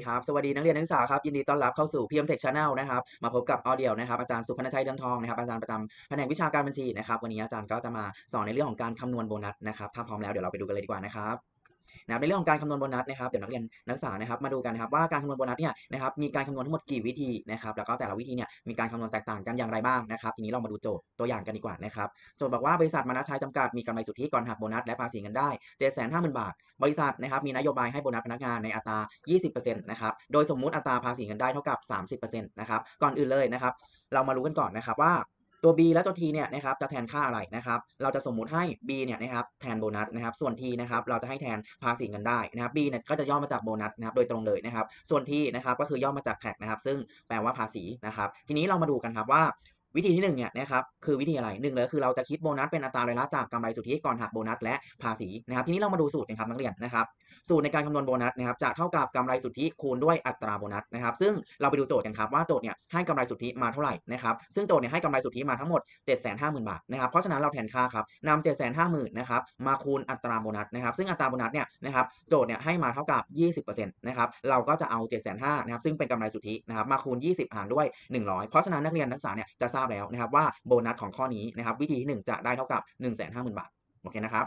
สดีครับ สวัสดีนักเรียนนักศึกษาครับ ยินดีต้อนรับเข้าสู่พีเอ็มเทคชาแนลนะครับ มาพบกับออเดียวนะครับ อาจารย์สุพรรณชัยเดืองทองนะครับ อาจารย์ประจำแผนกวิชาการบัญชีนะครับ วันนี้อาจารย์ก็จะมาสอนในเรื่องของการคำนวณโบนัสนะครับ ถ้าพร้อมแล้วเดี๋ยวเราไปดูกันเลยดีกว่านะครับ นะครับในเรื่องของการคำนวณโบนัสนะครับเดี๋ยวนักเรียนนักศึกษานะครับมาดูกันนะครับว่าการคำนวณโบนัสเนี่ยนะครับมีการคำนวณทั้งหมดกี่วิธีนะครับแล้วก็แต่ละวิธีเนี่ยมีการคำนวณแตกต่างกันอย่างไรบ้างนะครับทีนี้เรามาดูโจทย์ตัวอย่างกันดีกว่านะครับโจทย์บอกว่าบริษัทมานะชัยจำกัดมีกำไรสุทธิก่อนหักโบนัสและภาษีเงินได้750,000 บาท บริษัทนะครับมีนโยบายให้โบนัสพนักงานในอัตรา 20%นะครับโดยสมมุติอัตราภาษีเงินได้เท่ากับ 30%นะครับก่อนอื่นเลยนะครับเรามารู้กันก่อนนะครับว่า ตัว b และตัว t เนี่ยนะครับจะแทนค่าอะไรนะครับ เราจะสมมุติให้ b เนี่ยนะครับแทนโบนัสนะครับ ส่วน t นะครับเราจะให้แทนภาษีเงินได้นะครับ b เนี่ยก็จะย่อมาจากโบนัสนะครับโดยตรงเลยนะครับ ส่วน t นะครับก็คือย่อมาจากแท็กนะครับ ซึ่งแปลว่าภาษีนะครับ ทีนี้เรามาดูกันครับว่าวิธีที่1เนี่ยนะครับคือวิธีอะไรหนึ่งเลยคือเราจะคิดโบนัสเป็นอัตราร้อยละจากกำไรสุทธิก่อนหักโบนัสและภาษีนะครับทีนี้เรามาดูสูตรนะครับนักเรียนนะครับ สูตรในการคำนวณโบนัสนะครับจะเท่ากับกำไรสุทธิคูณด้วยอัตราโบนัสนะครับซึ่งเราไปดูโจทย์กันครับว่าโจทย์เนี่ยให้กำไรสุทธิมาเท่าไหร่นะครับซึ่งโจทย์เนี่ยให้กำไรสุทธิมาทั้งหมด 750,000 บาทนะครับเพราะฉะนั้นเราแทนค่าครับนำ750,000นะครับมาคูณอัตราโบนัสนะครับซึ่งอัตราโบนัสเนี่ยนะครับโจทย์เนี่ยให้มาเท่ากับ 20%นะครับเราก็จะเอา 750,000นะครับซึ่งเป็นกำไรสุทธินะครับมาคูณ 20 หารด้วย 100 เพราะฉะนั้นนักเรียนนักศึกษาเนี่ยจะทราบแล้วนะครับว่าโบนัสของข้อนี้นะครับวิธีที่ 1 จะได้เท่ากับ 150,000 บาทโอเคนะครับ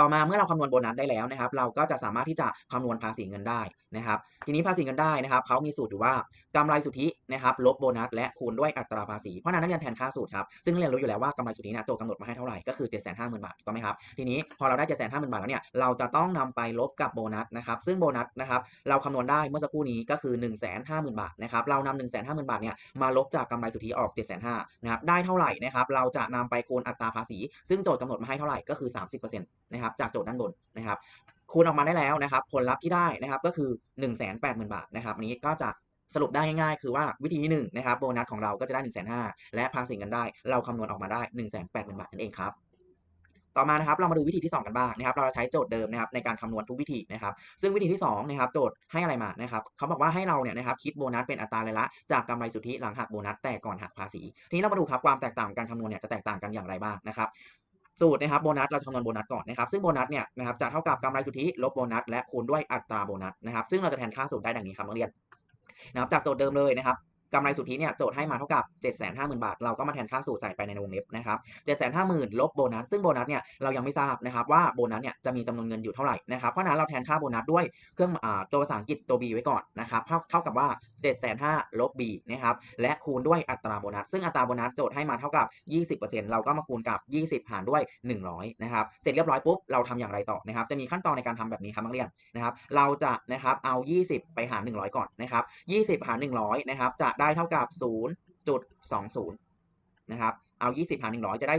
ต่อมาเมื่อเราคำนวณโบนัสได้แล้วนะครับ เราก็จะสามารถที่จะคำนวณภาษีเงินได้นะครับ ทีนี้ภาษีเงินได้นะครับเขามีสูตรอยู่ว่ากำไรสุทธินะครับลบโบนัสและคูณด้วยอัตราภาษีเพราะนั้นนักเรียนแทนค่าสูตรครับซึ่งนักเรียนรู้อยู่แล้วว่ากำไรสุทธินี่ยโจทย์กำหนดมาให้เท่าไหร่ก็คือ 750,000 บาทถูกต้องไหมครับทีนี้พอเราได้750,000 บาทแล้วเนี่ยเราจะต้องนำไปลบกับโบนัสนะครับซึ่งโบนัสนะครับเราคำนวณได้เมื่อสักครู่นี้ก็คือ 150,000 บาทนะครับเรานำ150,000 บาทเนี่ยมาลบจากกำไรสุทธิออก 7 5 0 0 0นะครับได้เท่าไหร่นะครับเราจะนำไปคูณอัตราภาษี ซึ่งโจทย์กำหนดมาให้เท่าไหร่ก็คือ 30%นะครับจากโจทย์ด้านบนนะครับคูณออกมาได้แล้วนะครับ ผลลัพธ์ที่ได้นะครับก็คือ 180,000 บาทนะครับอันนี้ก็จะสรุปได้ง่ายๆ คือว่าวิธีที่1นะครับโบนัสของเราก็จะได้ 1 5 0 0 0และภาษีเงินได้ เราคำนวณออกมาได้ 180,000 บาทนั่นเองครับต่อมานะครับเรามาดูวิธีที่ 2 กันบ้างนะครับ เราจะใช้โจทย์เดิมนะครับในการคำนวณทุกวิธีนะครับ ซึ่งวิธีที่2นะครับโจทย์ให้อะไรมานะครับเขาบอกว่าให้เราเนี่ยนะครับคิดโบนัสเป็นอัตราเลยละ จากกำไรสุทธิหลังหักโบนัสแต่ก่อนหักภาษี ทีนี้เรามาดูครับความแตกต่างการคำนวณเนี่ยจะแตกต่างกันอย่างไรบ้างนะครับ สูตรนะครับโบนัสเราจะคำนวณโบนัสก่อนนะครับซึ่งโบนัสเนี่ยนะครับจะเท่ากับกำไรสุทธิลบโบนัสและคูณด้วยอัตราโบนัสนะครับซึ่งเราจะแทนค่าสูตรได้ดังนี้ครับนักเรียนนะครับจากโจทย์เดิมเลยนะครับ กำไรสุทธิเนี่ยโจทย์ให้มาเท่ากับ 750,000 บาท เราก็มาแทนค่าสูตรใส่ไปในวงเล็บนะครับ750,000 ลบโบนัส ซึ่งโบนัสเนี่ยเรายังไม่ทราบนะครับว่าโบนัสเนี่ยจะมีจำนวนเงินอยู่เท่าไหร่นะครับ เพราะนั้นเราแทนค่าโบนัสด้วยเครื่องอ่าตัวภาษาอังกฤษตัว b ไว้ก่อนนะครับ เท่าเท่ากับว่า 750,000 ลบ b นะครับและคูณด้วยอัตราโบนัส ซึ่งอัตราโบนัสโจทย์ให้มาเท่ากับ 20%เราก็มาคูณกับ 20 หารด้วย 100นะครับเสร็จเรียบร้อยปุ๊บเราทำอย่างไรต่อนะครับจะมีขั้นตอนในการทำแบบนี้ครับนักเรียนนะครับเราจะนะครับเอา 20 ไปหาร 100 ก่อนนะครับ20 หาร 100นะครับจะได้เท่ากับ 0.20 นะครับเอา 20 หาร 100 จะได้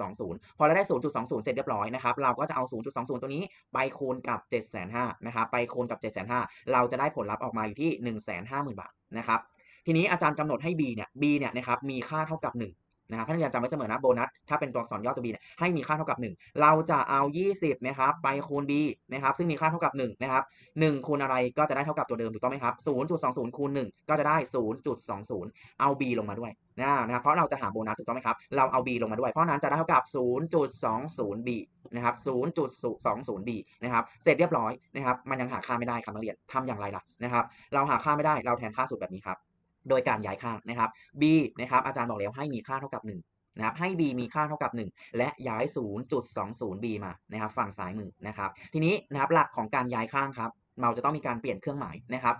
0.20 พอเราได้ 0.20 เสร็จเรียบร้อยนะครับ เราก็จะเอา 0.20 ตัวนี้ไปคูณกับ 750,000นะครับ ไปคูณกับ 750,000 เราจะได้ผลลัพธ์ออกมาอยู่ที่ 150,000 บาทนะครับ ทีนี้อาจารย์กำหนดให้ b เนี่ย b เนี่ยนะครับ มีค่าเท่ากับ 1 นะครับท่านอาจารย์จำไว้เสมอนะโบนัสถ้าเป็นตัวอักษรย่อตัว b เนี่ยให้มีค่าเท่ากับ 1 เราจะเอา 20นะครับไปคูณ b นะครับซึ่งมีค่าเท่ากับ1นะครับ1คูณอะไรก็จะได้เท่ากับตัวเดิมถูกต้องไหมครับ0.20คูณ1ก็จะได้ 0.20 เอา b ลงมาด้วยนะครับเพราะเราจะหาโบนัสถูกต้องไหมครับเราเอา b ลงมาด้วย เพราะนั้นจะได้เท่ากับ 0.20b นะครับ 0.20b นะครับเสร็จเรียบร้อยนะครับมันยังหาค่าไม่ได้ครับนักเรียนทำอย่างไรล่ะนะครับเราหาค่าไม่ได้เราแทนค่าสูตรแบบนี้ครับ โดยการย้ายค่านะครับ b นะครับอาจารย์บอกแล้วให้มีค่าเท่ากับ 1นะครับให้ b มีค่าเท่ากับ 1 และย้าย 0.20b มานะครับฝั่งซ้ายมือนะครับ ทีนี้นะครับหลักของการย้ายข้างครับ เราจะต้องมีการเปลี่ยนเครื่องหมายนะครับ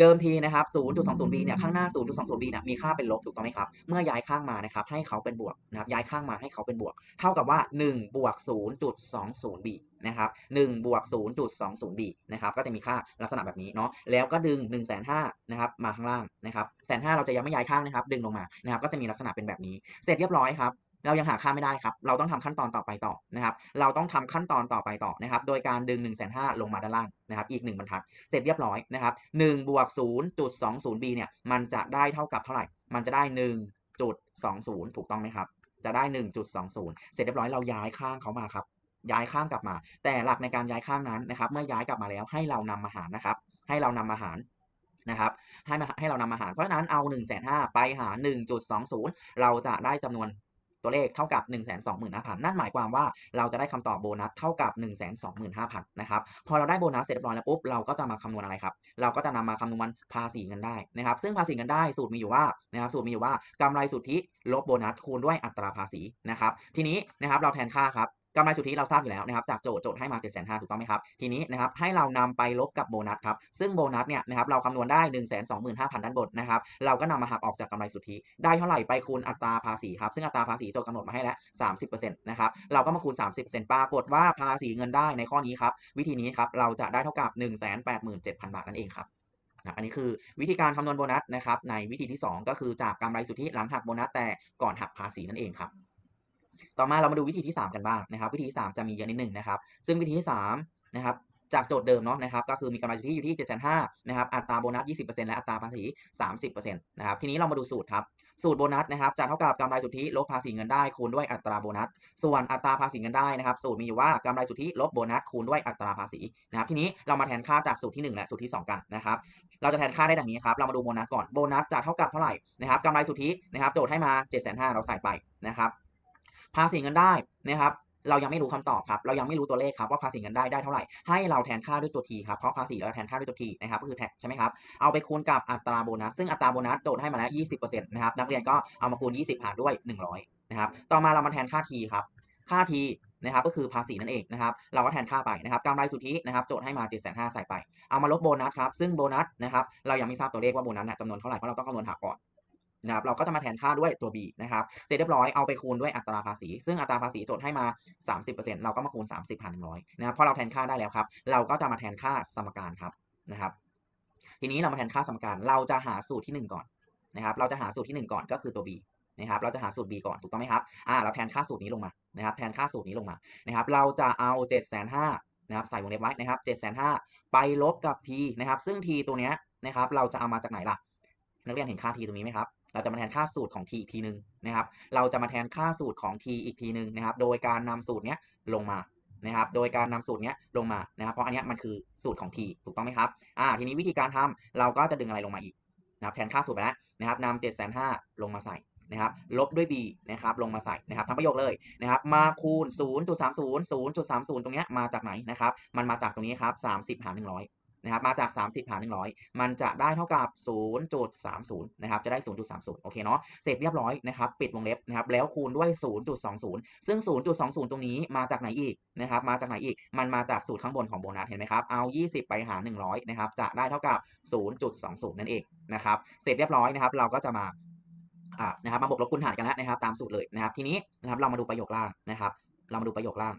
เดิมทีนะครับ 0.20b เนี่ยข้างหน้า 0.20b เนี่ยมีค่าเป็นลบถูกต้องไหมครับ เมื่อย้ายข้างมานะครับให้เขาเป็นบวกนะครับย้ายข้างมาให้เขาเป็นบวก เท่ากับว่า 1 บวก 0.20b นะครับ1บวก 0.20b นะครับก็จะมีค่าลักษณะแบบนี้เนาะแล้วก็ดึง 1 5 0 0 0นะครับมาข้างล่างนะครับแสนห้าเราจะยังไม่ย้ายข้างนะครับ ดึงลงมานะครับก็จะมีลักษณะเป็นแบบนี้ เสร็จเรียบร้อยครับ เรายังหาค่าไม่ได้ครับ เราต้องทำขั้นตอนต่อไปต่อนะครับ เราต้องทำขั้นตอนต่อไปต่อนะครับ โดยการดึง1 5 0 0 0ลงมาด้านล่างนะครับ อีก 1บรรทัด เสร็จเรียบร้อยนะครับ1บวก 0.20b เนี่ย มันจะได้เท่ากับเท่าไหร่ มันจะได้1.20ถูกต้องไหมครับ จะได้1.20เสร็จเรียบร้อยเราย้ายข้างเขามาครับ ย้ายข้างกลับมา แต่หลักในการย้ายข้างนั้นนะครับ เมื่อย้ายกลับมาแล้วให้เรานำมาหารนะครับ ให้เรานำมาหารนะครับให้มาให้เรานำมาหารเพราะฉะนั้นเอา1 5 0 0 0ไปหา 1.20 เราจะได้จำนวน ตัวเลขเท่ากับ 1 2 5 0 0 0 นั่นหมายความว่าเราจะได้คำตอบโบนัสเท่ากับ 1 2 5 0 0 0 นะครับ พอเราได้โบนัสเสร็จเรียบร้อยแล้วปุ๊บเราก็จะมาคำนวณอะไรครับ เราก็จะนำมาคำนวณภาษีเงินได้นะครับ ซึ่งภาษีเงินได้สูตรมีอยู่ว่านะครับสูตรมีอยู่ว่ากำไรสุทธิลบโบนัสคูณด้วยอัตราภาษีนะครับ ทีนี้นะครับเราแทนค่าครับ กำไรสุทธิเราทราบอยู่แล้วนะครับจากโจทย์โจทย์ให้มา7 5 0 0 0ถูกต้องไหมครับทีนี้นะครับให้เรานำไปลบกับโบนัสครับซึ่งโบนัสเนี่ยนะครับเราคำนวณได้ 1 2 5 0 0 0ด้านบนนะครับเราก็นำมาหักออกจากกำไรสุทธิได้เท่าไหร่ไปคูณอัตราภาษีครับซึ่งอัตราภาษีโจทย์กำหนดมาให้แล้ว30%นะครับเราก็มาคูณ 30%ปรากฏว่าภาษีเงินได้ในข้อนี้ครับวิธีนี้ครับเราจะได้เท่ากับ 187,000 บาทนั่นเองครับอันนี้คือวิธีการคำนวณโบนัสนะครับในวิธีที่ 2 ก็คือจากกำไรสุทธิหลังหักโบนัสแต่ก่อนหักภาษีนั่นเองครับ ต่อมาเรามาดูวิธีที่ 3 กันบ้างนะครับ วิธีที่3จะมีเยอะนิดหนึ่งนะครับ ซึ่งวิธีที่3นะครับจากโจทย์เดิมเนาะนะครับก็คือมีกำไรสุทธิอยู่ที่ 7 5 0 0 0นะครับอัตราโบนัส 20%และอัตราภาษี 30%นะครับทีนี้เรามาดูสูตรครับ สูตรโบนัสนะครับจะเท่ากับกำไรสุทธิลบภาษีเงินได้คูณด้วยอัตราโบนัส ส่วนอัตราภาษีเงินได้นะครับสูตรมีอยู่ว่ากำไรสุทธิลบโบนัสคูณด้วยอัตราภาษีนะครับทีนี้เรามาแทนค่าจากสูตรที่ 1 และสูตรที่ 2 กันนะครับเราจะแทนค่าได้ดังนี้ครับเรามาดูโบนัสก่อนโบนัสจะเท่ากับเท่าไหร่นะครับกำไรสุทธินะครับโจทย์ให้มา 7,500เราใส่ไปนะครับ ภาษีเงินได้นะครับเรายังไม่รู้คำตอบครับ เรายังไม่รู้ตัวเลขครับว่าภาษีเงินได้ได้เท่าไหร่ ให้เราแทนค่าด้วยตัว t ครับ เพราะภาษีเราแทนค่าด้วยตัว t นะครับ ก็คือแท็กใช่ไหมครับ เอาไปคูณกับอัตราโบนัส ซึ่งอัตราโบนัสโจทย์ให้มาแล้ว 20%นะครับ นักเรียนก็เอามาคูณ 20 หารด้วย 100 นะครับ ต่อมาเรามาแทนค่า t ครับ ค่า t นะครับ ก็คือภาษีนั่นเองนะครับ เราก็แทนค่าไปนะครับกำไรสุทธินะครับ โจทย์ให้มา7 5 0 0 0ใส่ไป เอามาลบโบนัสครับ ซึ่งโบนัสนะครับ เรายังไม่ทราบตัวเลขว่าโบนัสจำนวนเท่าไหร่ เพราะเราต้องคำนวณหักก่อน นะครับเราก็จะมาแทนค่าด้วยตัว b นะครับเสร็จเรียบร้อยเอาไปคูณด้วยอัตราภาษี ซึ่งอัตราภาษีโจทย์ให้มา 30%เราก็มาคูณ 30หาร100นะครับพอเราแทนค่าได้แล้วครับ เราก็จะมาแทนค่าสมการครับนะครับ ทีนี้เรามาแทนค่าสมการเราจะหาสูตรที่ 1 ก่อนนะครับ เราจะหาสูตรที่ 1 ก่อนก็คือตัว b นะครับ เราจะหาสูตร b ก่อนถูกต้องไหมครับอ่าเราแทนค่าสูตรนี้ลงมานะครับ แทนค่าสูตรนี้ลงมานะครับ เราจะเอา7 5 0 0 0นะครับใส่วงเล็บไว้นะครับ7 5 0 0 0ไปลบกับ t นะครับ ซึ่ง t ตัวเนี้ยนะครับ เราจะเอามาจากไหนล่ะ นักเรียนเห็นค่า t ตรงนี้ไหมครับ เราจะมาแทนค่าสูตรของ t อีกทีหนึ่งนะครับ เราจะมาแทนค่าสูตรของ t อีกทีหนึ่งนะครับ โดยการนำสูตรเนี้ยลงมานะครับ โดยการนำสูตรเนี้ยลงมานะครับ เพราะอันเนี้ยมันคือสูตรของ t ถูกต้องไหมครับ อ่า ทีนี้วิธีการทำเราก็จะดึงอะไรลงมาอีกนะครับ แทนค่าสูตรไปแล้วนะครับนำ7 5 0 0 0ลงมาใส่นะครับ ลบด้วย b นะครับ ลงมาใส่นะครับทั้งประโยคเลยนะครับ มาคูณ 0.30 0.30 ตรงเนี้ยมาจากไหนนะครับ มันมาจากตรงนี้ครับ30หาร100 นะครับมาจาก 30 หาร 100 มันจะได้เท่ากับ 0.30 นะครับ จะได้ 0.30 โอเคเนาะ เสร็จเรียบร้อยนะครับ ปิดวงเล็บนะครับ แล้วคูณด้วย 0.20 ซึ่ง 0.20 ตรงนี้มาจากไหนอีกนะครับ มาจากไหนอีก มันมาจากสูตรข้างบนของโบนัส เห็นไหมครับ เอา 20 ไปหาร 100 นะครับ จะได้เท่ากับ 0.20 นั่นเองนะครับ เสร็จเรียบร้อยนะครับ เราก็จะมาอ่านะครับ มาบวกลบคูณหารกันแล้วนะครับ ตามสูตรเลยนะครับ ทีนี้นะครับ เรามาดูประโยคล่างนะครับ เรามาดูประโยคล่าง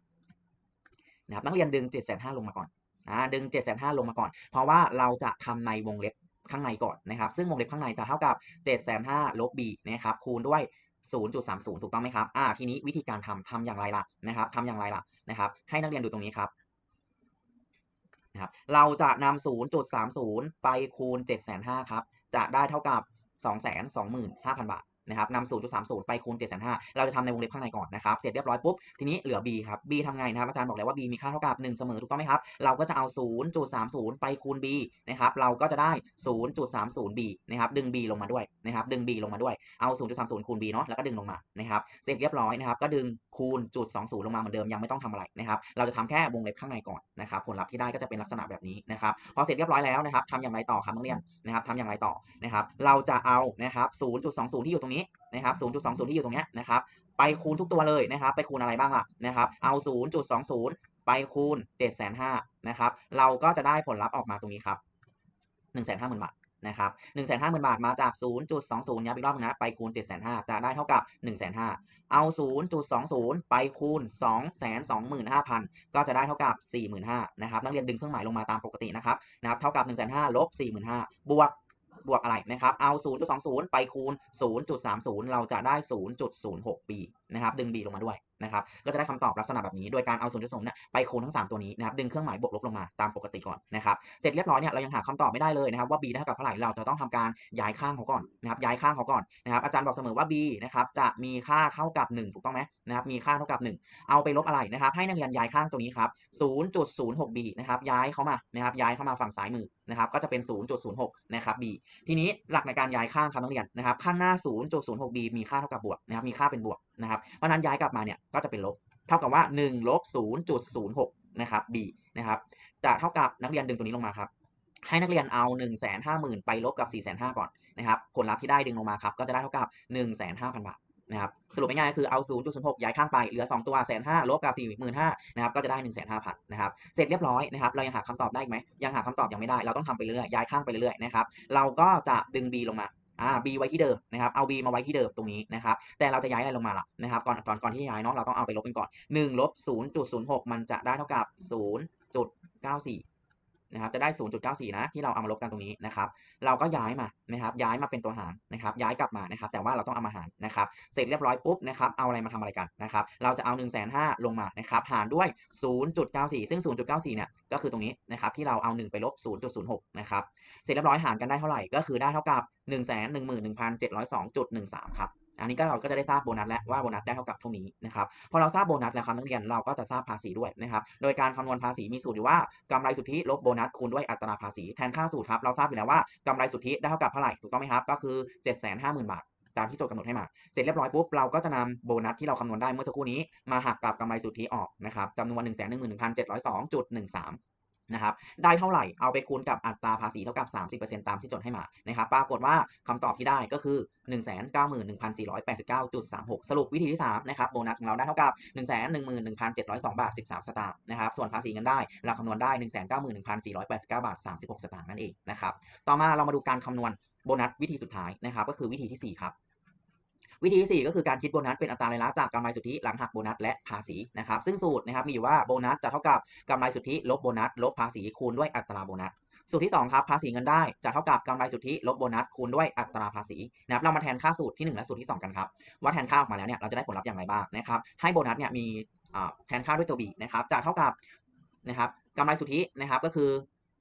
นะครับ นักเรียนดึง750,000ลงมาก่อน นะดึง 750,000ลงมาก่อน เพราะว่าเราจะทำในวงเล็บข้างในก่อนนะครับ ซึ่งวงเล็บข้างในจะเท่ากับ 750,000ลบ b นะครับ คูณด้วย 0.30 ถูกต้องไหมครับ อ่า ทีนี้วิธีการทำทำอย่างไรล่ะนะครับทำอย่างไรล่ะนะครับ ให้นักเรียนดูตรงนี้ครับนะครับ เราจะนำ0.30 ไปคูณ 750,000ครับ จะได้เท่ากับ 225,000 บาท นะครับนำ0.30ไปคูณ750,000เราจะทำในวงเล็บข้างในก่อนนะครับ เสร็จเรียบร้อยปุ๊บ ทีนี้เหลือ b ครับ b ทำไงนะครับอาจารย์บอกแล้วว่า b มีค่าเท่ากับ1เสมอถูกต้องไหมครับ เราก็จะเอา0.30ไปคูณ b นะครับ เราก็จะได้ 0.30b นะครับ ดึง b ลงมาด้วยนะครับ ดึง b ลงมาด้วย เอา0.30คูณ b เนาะ แล้วก็ดึงลงมานะครับ เสร็จเรียบร้อยนะครับก็ดึงคูณจุด20ลงมาเหมือนเดิมยังไม่ต้องทำอะไรนะครับเราจะทำแค่วงเล็บข้างในก่อนนะครับผลลัพธ์ที่ได้ก็จะเป็นลักษณะแบบนี้นะครับพอเสร็จเรียบร้อยแล้วนะครับทำอย่างไรต่อครับนักเรียนนะครับทำอย่างไรต่อนะครับเราจะเอานะครับ0.20 ที่อยู่ตรงนี้นะครับ 0.20 ที่อยู่ตรงเนี้ยนะครับ ไปคูณทุกตัวเลยนะครับ ไปคูณอะไรบ้างล่ะนะครับ เอา 0.20 ไปคูณ 750,000นะครับ เราก็จะได้ผลลัพธ์ออกมาตรงนี้ครับ 150,000 บาทนะครับ150,000 บาทมาจาก 0.20ย้ำอีกรอบนึงนะไปคูณ 750,000จะได้เท่ากับ 150,000เอา 0.20 ไปคูณ 225,000 ก็จะได้เท่ากับ 45,000นะครับ นักเรียนดึงเครื่องหมายลงมาตามปกตินะครับ นะครับ เท่ากับ 150,000ลบ45,000บวก บวกอะไรนะครับ เอา 0.20 ไปคูณ 0.30 เราจะได้ 0.06 b นะครับ ดึง b ลงมาด้วย นะครับก็จะได้คำตอบลักษณะแบบนี้ โดยการเอา0.0เนี่ยไปคูณทั้ง 3 ตัวนี้นะครับดึงเครื่องหมายบวกลบลงมาตามปกติก่อนนะครับเสร็จเรียบร้อยเนี่ยเรายังหาคำตอบไม่ได้เลยนะครับว่า b ได้เท่ากับเท่าไหร่เราจะต้องทำการย้ายข้างเขาก่อนนะครับย้ายข้างเขาก่อนนะครับอาจารย์บอกเสมอว่า b นะครับจะมีค่าเท่ากับ 1 ถูกต้องไหมนะครับมีค่าเท่ากับ 1 เอาไปลบอะไรนะครับให้นักเรียนย้ายข้างตัวนี้ครับ 0.06b นะครับย้ายเข้ามานะครับย้ายเข้ามาฝั่งซ้ายมือนะครับก็จะเป็น 0.06 นะครับ b ทีนี้หลักในการย้ายข้างครับนักเรียนนะครับข้างหน้า 0.06b มีค่าเท่ากับบวกนะครับมีค่าเป็นบวก นะครับ เพราะนั้นย้ายกลับมาเนี่ยก็จะเป็นลบ เท่ากับว่า1ลบ0.06นะครับ b นะครับจะเท่ากับนักเรียนดึงตัวนี้ลงมาครับ ให้นักเรียนเอา 1 5 0 0 0 0 ไปลบกับ 4 5 0 0 0ก่อนนะครับผลลัพธ์ที่ได้ดึงลงมาครับก็จะได้เท่ากับ 15,000 บาทนะครับสรุปง่ายๆคือเอา 0.06 ย้ายข้างไป เหลือ 2 ตัวแสนห้าลบกับ 45,000นะครับก็จะได้ 15,000นะครับเสร็จเรียบร้อยนะครับเรายังหาคำตอบได้ไหมยังหาคำตอบยังไม่ได้เราต้องทำไปเรื่อยๆย้ายข้างไปเรื่อยๆนะครับเราก็จะดึง b ลงมา อ่า b ไว้ที่เดิมนะครับ เอา b มาไว้ที่เดิมตรงนี้นะครับ แต่เราจะย้ายอะไรลงมาล่ะนะครับ ก่อนตอนก่อนที่จะย้ายเนาะ เราต้องเอาไปลบกันก่อน1ลบ0.06 มันจะได้เท่ากับ 0.94 นะครับจะได้ 0.94 นะที่เราเอามาลบกันตรงนี้นะครับเราก็ย้ายมานะครับย้ายมาเป็นตัวหารนะครับย้ายกลับมานะครับแต่ว่าเราต้องเอามาหารนะครับเสร็จเรียบร้อยปุ๊บนะครับเอาอะไรมาทำอะไรกันนะครับเราจะเอา 1 5 0 0 0ลงมานะครับหารด้วย 0.94 ซึ่ง 0.94 เนี่ยก็คือตรงนี้นะครับที่เราเอา 1 ไปลบ 0.06 นะครับเสร็จเรียบร้อยหารกันได้เท่าไหร่ก็คือได้เท่ากับ 111,702.13 ครับ อันนี้ก็เราก็จะได้ทราบโบนัสแล้วว่าโบนัสได้เท่ากับเท่านี้นะครับพอเราทราบโบนัสแล้วครับนักเรียนเราก็จะทราบภาษีด้วยนะครับโดยการคำนวณภาษีมีสูตรอยู่ว่ากำไรสุทธิลบโบนัสคูณด้วยอัตราภาษีแทนค่าสูตรครับเราทราบอยู่แล้วว่ากำไรสุทธิได้เท่ากับเท่าไหร่ถูกต้องไหมครับก็คือ 750,000 บาทตามที่โจทย์กำหนดให้มา เสร็จเรียบร้อยปุ๊บ เราก็จะนำโบนัสที่เราคำนวณได้เมื่อสักครู่นี้ มาหักกับกำไรสุทธิออกนะครับจำนวน 111,702.13 นะครับได้เท่าไหร่เอาไปคูณกับอัตราภาษีเท่ากับ 30%ตามที่จดให้มานะครับปรากฏว่าคำตอบที่ได้ก็คือ 191,489.36 สรุปวิธีที่3นะครับโบนัสของเราได้เท่ากับ 111,702 บาท 13 สตางค์นะครับส่วนภาษีเงินได้เราคำนวณได้ 191,489 บาท 36 สตางค์นั่นเองนะครับต่อมาเรามาดูการคำนวณโบนัสวิธีสุดท้ายนะครับก็คือวิธีที่ 4 ครับ วิธีที่ 4 ก็คือการคิดโบนัสเป็นอัตรารายรับจากกำไรสุทธิหลังหักโบนัสและภาษีนะครับซึ่งสูตรนะครับมีอยู่ว่าโบนัสจะเท่ากับกำไรสุทธิลบโบนัสลบภาษีคูณด้วยอัตราโบนัสสูตรที่ 2 ครับ ภาษีเงินได้จะเท่ากับกำไรสุทธิลบโบนัสคูณด้วยอัตราภาษีนะครับเรามาแทนค่าสูตรที่ 1 และสูตรที่ 2 กันครับว่าแทนค่าออกมาแล้วเนี่ยเราจะได้ผลลัพธ์อย่างไรบ้างนะครับให้โบนัสเนี่ยมีแทนค่าด้วยตัว b นะครับจะเท่ากับนะครับกำไรสุทธินะครับก็คือ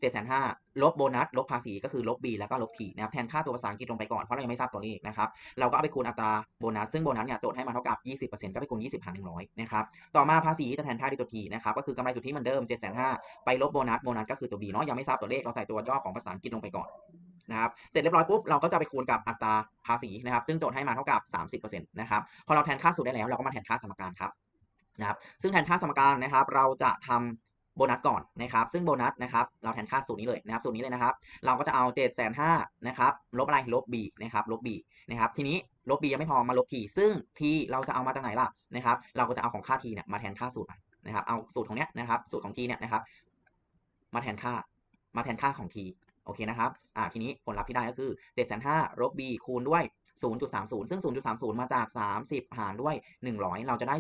7 5 0 0 0ลบโบนัส ลบภาษีก็คือลบ b แล้วก็ลบ t นะครับแทนค่าตัวภาษาอังกฤษลงไปก่อน เพราะเรายังไม่ทราบตัวเลขนะครับ เราก็เอาไปคูณอัตราโบนัส ซึ่งโบนัสเนี่ยโจทย์ให้มาเท่ากับ 20%ก็ไปคูณ 20หาร100 นะครับ ต่อมาภาษีจะแทนค่าด้วยตัว t นะครับ ก็คือกำไรสุทธิเหมือนเดิม 7 5 0 0 0ไปลบโบนัส โบนัสก็คือตัว b เนาะ ยังไม่ทราบตัวเลข เราใส่ตัวย่อของภาษาอังกฤษลงไปก่อนนะครับ เสร็จเรียบร้อยปุ๊บ เราก็จะไปคูณกับอัตราภาษีนะครับ ซึ่งโจทย์ให้มาเท่ากับ 30%นะครับ พอเราแทนค่าสูตรได้แล้ว เราก็มาแทนค่าสมการครับนะครับซึ่งแทนค่าสมการนะครับ เราจะทำ โบนัสก่อนนะครับ ซึ่งโบนัสนะครับเราแทนค่าสูตรนี้เลยนะครับสูตรนี้เลยนะครับ เราก็จะเอา7 5 0 0 0นะครับลบอะไรลบ b นะครับลบ b นะครับทีนี้ลบ b ยังไม่พอมาลบ t ซึ่ง t เราจะเอามาจากไหนล่ะนะครับเราก็จะเอาของค่า t เนี่ยมาแทนค่าสูตรนะครับเอาสูตรของเนี้ยนะครับสูตรของ t เนี่ยนะครับมาแทนค่ามาแทนค่าของ t โอเคนะครับอ่าทีนี้ผลลัพธ์ที่ได้ก็คือ7 5 0 0 0ลบ b คูณด้วย0.30 ซึ่ง 0.30 มาจาก 30 หารด้วย 100 เราจะได้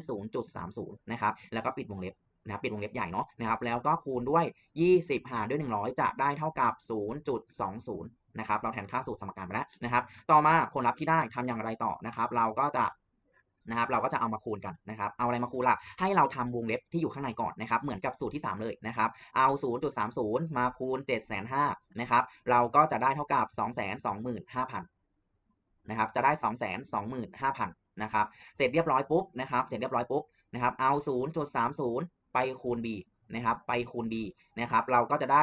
0.30 นะครับ แล้วก็ปิดวงเล็บ นะปิดวงเล็บใหญ่เนาะนะครับแล้วก็คูณด้วย 20 หารด้วย 100 จะได้เท่ากับ 0.20 นะครับ เราแทนค่าสูตรสมการไปแล้วนะครับ ต่อมาผลลัพธ์ที่ได้ทำอย่างไรต่อนะครับ เราก็จะนะครับเราก็จะเอามาคูณกันนะครับ เอาอะไรมาคูณล่ะ ให้เราทำวงเล็บที่อยู่ข้างในก่อนนะครับ เหมือนกับสูตรที่ 3 เลยนะครับ เอา 0.30 มาคูณ 7,500นะครับ เราก็จะได้เท่ากับ 225,000นะครับ จะได้ 225,000นะครับ เสร็จเรียบร้อยปุ๊บนะครับ เสร็จเรียบร้อยปุ๊บนะครับ เอา 0.30 ไปคูณ b นะครับไปคูณ b นะครับเราก็จะได้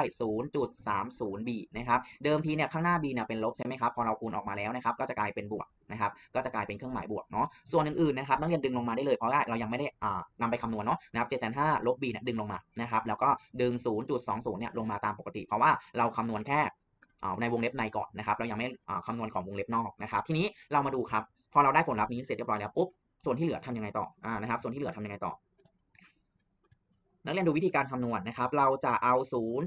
0.30b นะครับเดิมทีเนี่ยข้างหน้า b เนี่ยเป็นลบใช่ไหมครับพอเราคูณออกมาแล้วนะครับก็จะกลายเป็นบวกนะครับก็จะกลายเป็นเครื่องหมายบวกเนาะส่วนอื่นๆนะครับนักเรียนดึงลงมาได้เลยเพราะว่าเรายังไม่ได้อ่านำไปคำนวณเนาะนะครับ7,500ลบ b เนี่ยดึงลงมานะครับแล้วก็ดึง 0.20เนี่ยลงมาตามปกติ เพราะว่าเราคำนวณแค่ในวงเล็บในก่อนนะครับเรายังไม่คำนวณของวงเล็บนอกนะครับทีนี้เรามาดูครับพอเราได้ผลลัพธ์นี้เสร็จเรียบร้อยแล้วปุ๊บส่วนที่เหลือทำยังไงต่ออ่านะครับส่วนที่เหลือทำยังไงต่อ นักเรียนดูวิธีการคำนวณนะครับ เราจะเอา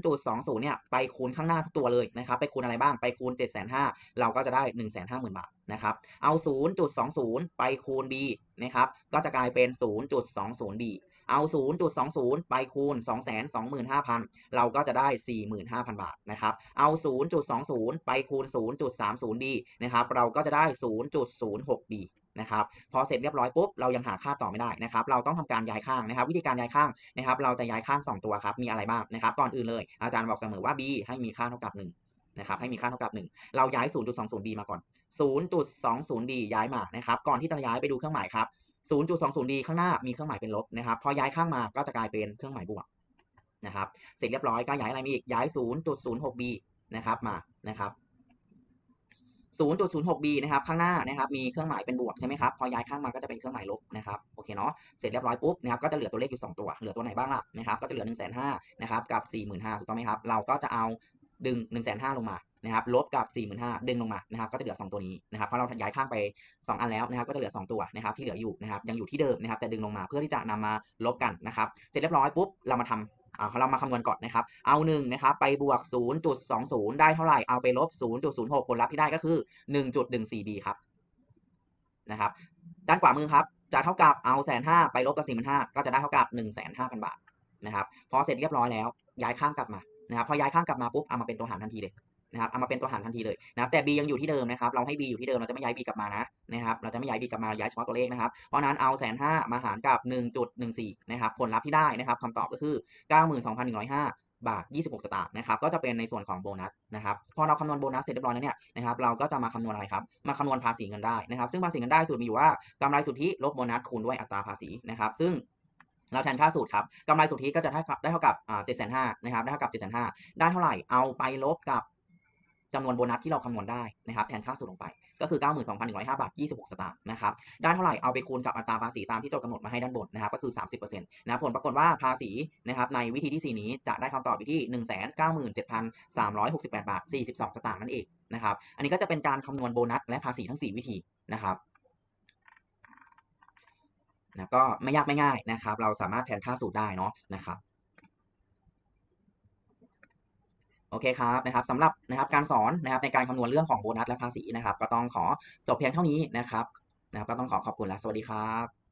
0.20 เนี่ยไปคูณข้างหน้าทุกตัวเลยนะครับ ไปคูณอะไรบ้าง ไปคูณ 750,000 เราก็จะได้ 150,000 บาทนะครับ เอา 0.20 ไปคูณ b นะครับ ก็จะกลายเป็น 0.20b เอา 0.20 ไปคูณ 225,000 เราก็จะได้ 45,000 บาทนะครับ เอา 0.20 ไปคูณ 0.30b นะครับ เราก็จะได้ 0.06b นะครับ พอเสร็จเรียบร้อยปุ๊บ เรายังหาค่าต่อไม่ได้นะครับ เราต้องทำการย้ายข้างนะครับ วิธีการย้ายข้างนะครับ เราจะย้ายข้าง 2 ตัวครับ มีอะไรบ้างนะครับ ก่อนอื่นเลย อาจารย์บอกเสมอว่า b ให้มีค่าเท่ากับ 1นะครับให้มีค่าเท่ากับ 1 เราย้าย 0.20b มาก่อน 0.20b ย้ายมานะครับ ก่อนที่จะย้ายไปดูเครื่องหมายครับ 0.20b ข้างหน้ามีเครื่องหมายเป็นลบนะครับ พอย้ายข้างมาก็จะกลายเป็นเครื่องหมายบวกนะครับ เสร็จเรียบร้อยก็ย้ายอะไรมาอีก ย้าย 0.06b นะครับมานะครับ 0.06b นะครับข้างหน้านะครับมีเครื่องหมายเป็นบวกใช่ไหมครับ พอย้ายข้างมาก็จะเป็นเครื่องหมายลบนะครับโอเคเนาะ เสร็จเรียบร้อยปุ๊บนะครับก็จะเหลือตัวเลขอยู่ 2 ตัว เหลือตัวไหนบ้างล่ะนะครับ ก็จะเหลือ 1 5 0 0 0นะครับกับ 45,000ถูกต้องไหมครับ เราก็จะเอา ดึง1 5 0 0 0ลงมานะครับลบกับ45,000ดึงลงมานะครับก็จะเหลือ 2 ตัวนี้นะครับเพราะเราย้ายข้างไป 2 อันแล้วนะครับก็จะเหลือ 2 ตัวนะครับที่เหลืออยู่นะครับยังอยู่ที่เดิมนะครับแต่ดึงลงมาเพื่อที่จะนำมาลบกันนะครับเสร็จเรียบร้อยปุ๊บเรามาทำอ่าเรามาคำนวณก่อนนะครับ เอา1นะครับไปบวก 0.20 ได้เท่าไหร่ เอาไปลบ 0.06 ผลลัพธ์ที่ได้ก็คือ 1.14b ครับนะครับ ด้านขวามือครับ จะเท่ากับเอาแสนห้าไปลบกับสี่หมื่นห้าก็จะได้เท่ากับ1 5 0 0 0 0บาทนะครับ พอเสร็จเรียบร้อยแล้วย้ายข้างกลับมา นะครับพอย้ายข้างกลับมาปุ๊บเอามาเป็นตัวหารทันทีเลยนะครับเอามาเป็นตัวหารทันทีเลยนะครับแต่ b ยังอยู่ที่เดิมนะครับเราให้ b อยู่ที่เดิมเราจะไม่ย้าย b กลับมานะนะครับเราจะไม่ย้าย b กลับมาย้ายเฉพาะตัวเลขนะครับเพราะนั้นเอาแสนห้ามาหารกับ 1.14นะครับผลลัพธ์ที่ได้นะครับคำตอบก็คือ 92,105 บาท 26 สตางค์นะครับก็จะเป็นในส่วนของโบนัสนะครับพอเราคำนวณโบนัสเสร็จเรียบร้อยแล้วเนี่ยนะครับเราก็จะมาคำนวณอะไรครับมาคำนวณภาษีเงินได้นะครับซึ่งภาษีเงินได้สูตรมีอยู่ว่ากำไรสุทธิลบโบนัสคูณด้วยอัตราภาษีนะครับซึ่ง เราแทนค่าสูตรครับกำไรสุทธิก็จะได้ได้เท่ากับเจ็ดแสนห้านะครับได้เท่ากับเจ็ดแสนห้าได้เท่าไหร่เอาไปลบกับจำนวนโบนัสที่เราคำนวณได้นะครับแทนค่าสูตรลงไปก็คือ 92,105 บาท 26 สตางค์นะครับได้เท่าไหร่เอาไปคูณกับอัตราภาษีตามที่โจทย์กำหนดมาให้ด้านบนนะครับก็คือ 30%นะผลปรากฏว่าภาษีนะครับในวิธีที่ 4 นี้จะได้คำตอบอยู่ที่ 197,368 บาท 42 สตางค์นั่นเองนะครับอันนี้ก็จะเป็นการคำนวณโบนัสและภาษีทั้ง 4 วิธีนะครับ นะก็ไม่ยากไม่ง่ายนะครับ เราสามารถแทนค่าสูตรได้เนาะนะครับโอเคครับนะครับสำหรับนะครับการสอนนะครับในการคำนวณเรื่องของโบนัสและภาษีนะครับ ก็ต้องขอจบเพียงเท่านี้นะครับนะครับ ก็ต้องขอขอบคุณและสวัสดีครับ